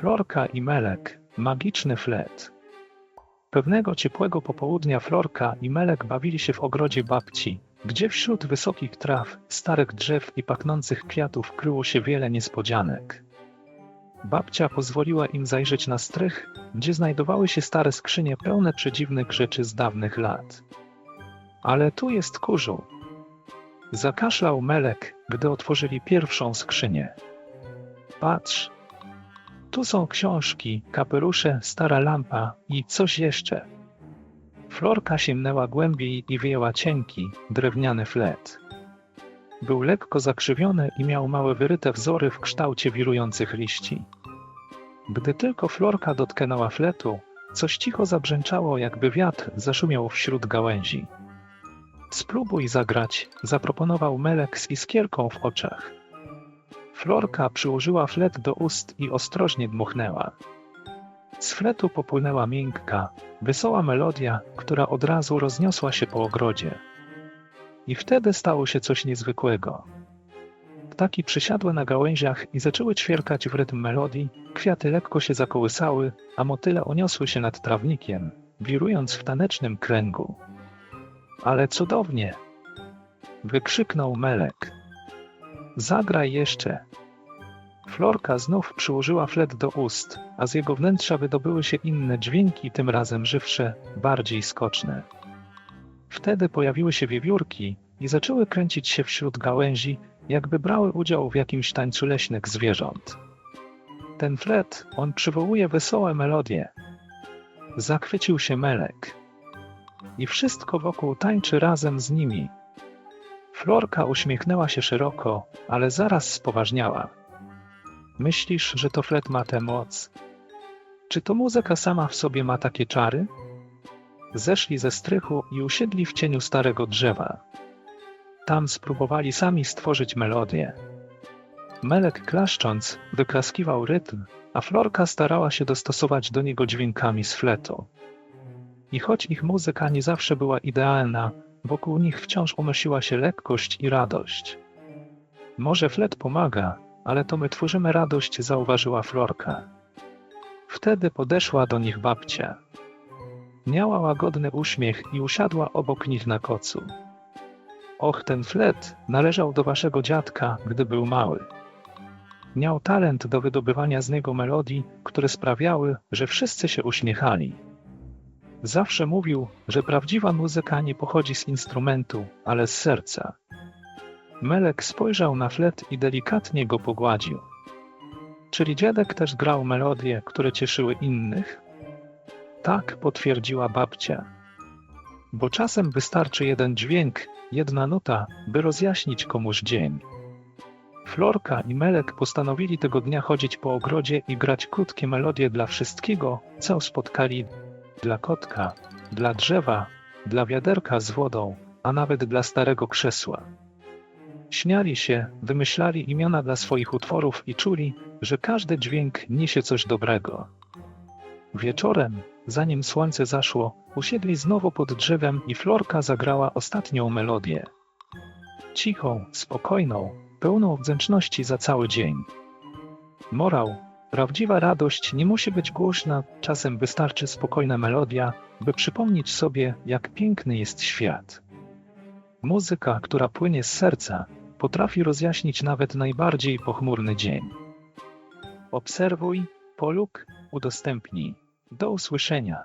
Florka i Melek, magiczny flet. Pewnego ciepłego popołudnia Florka i Melek bawili się w ogrodzie babci, gdzie wśród wysokich traw, starych drzew i pachnących kwiatów kryło się wiele niespodzianek. Babcia pozwoliła im zajrzeć na strych, gdzie znajdowały się stare skrzynie pełne przedziwnych rzeczy z dawnych lat. Ale tu jest kurzu. Zakaszlał Melek, gdy otworzyli pierwszą skrzynię. Patrz, tu są książki, kapelusze, stara lampa i coś jeszcze. Florka sięgnęła głębiej i wyjęła cienki, drewniany flet. Był lekko zakrzywiony i miał małe wyryte wzory w kształcie wirujących liści. Gdy tylko Florka dotknęła fletu, coś cicho zabrzęczało, jakby wiatr zaszumiał wśród gałęzi. Spróbuj zagrać, zaproponował Melek z iskierką w oczach. Florka przyłożyła flet do ust i ostrożnie dmuchnęła. Z fletu popłynęła miękka, wesoła melodia, która od razu rozniosła się po ogrodzie. I wtedy stało się coś niezwykłego. Ptaki przysiadły na gałęziach i zaczęły ćwierkać w rytm melodii, kwiaty lekko się zakołysały, a motyle uniosły się nad trawnikiem, wirując w tanecznym kręgu. Ale cudownie! Wykrzyknął Melek. Zagraj jeszcze. Florka znów przyłożyła flet do ust, a z jego wnętrza wydobyły się inne dźwięki, tym razem żywsze, bardziej skoczne. Wtedy pojawiły się wiewiórki i zaczęły kręcić się wśród gałęzi, jakby brały udział w jakimś tańcu leśnych zwierząt. Ten flet, on przywołuje wesołe melodie. Zachwycił się Melek. I wszystko wokół tańczy razem z nimi. Florka uśmiechnęła się szeroko, ale zaraz spoważniała. Myślisz, że to flet ma tę moc? Czy to muzyka sama w sobie ma takie czary? Zeszli ze strychu i usiedli w cieniu starego drzewa. Tam spróbowali sami stworzyć melodię. Melek klaszcząc, wyklaskiwał rytm, a Florka starała się dostosować do niego dźwiękami z fletu. I choć ich muzyka nie zawsze była idealna, wokół nich wciąż unosiła się lekkość i radość. Może flet pomaga, ale to my tworzymy radość, zauważyła Florka. Wtedy podeszła do nich babcia. Miała łagodny uśmiech i usiadła obok nich na kocu. Och, ten flet należał do waszego dziadka, gdy był mały. Miał talent do wydobywania z niego melodii, które sprawiały, że wszyscy się uśmiechali. Zawsze mówił, że prawdziwa muzyka nie pochodzi z instrumentu, ale z serca. Melek spojrzał na flet i delikatnie go pogładził. Czyli dziadek też grał melodie, które cieszyły innych? Tak, potwierdziła babcia. Bo czasem wystarczy jeden dźwięk, jedna nuta, by rozjaśnić komuś dzień. Florka i Melek postanowili tego dnia chodzić po ogrodzie i grać krótkie melodie dla wszystkiego, co spotkali dla kotka, dla drzewa, dla wiaderka z wodą, a nawet dla starego krzesła. Śmiali się, wymyślali imiona dla swoich utworów i czuli, że każdy dźwięk niesie coś dobrego. Wieczorem, zanim słońce zaszło, usiedli znowu pod drzewem i Florka zagrała ostatnią melodię. Cichą, spokojną, pełną wdzięczności za cały dzień. Morał, prawdziwa radość nie musi być głośna, czasem wystarczy spokojna melodia, by przypomnieć sobie, jak piękny jest świat. Muzyka, która płynie z serca, potrafi rozjaśnić nawet najbardziej pochmurny dzień. Obserwuj, poluk, udostępnij. Do usłyszenia.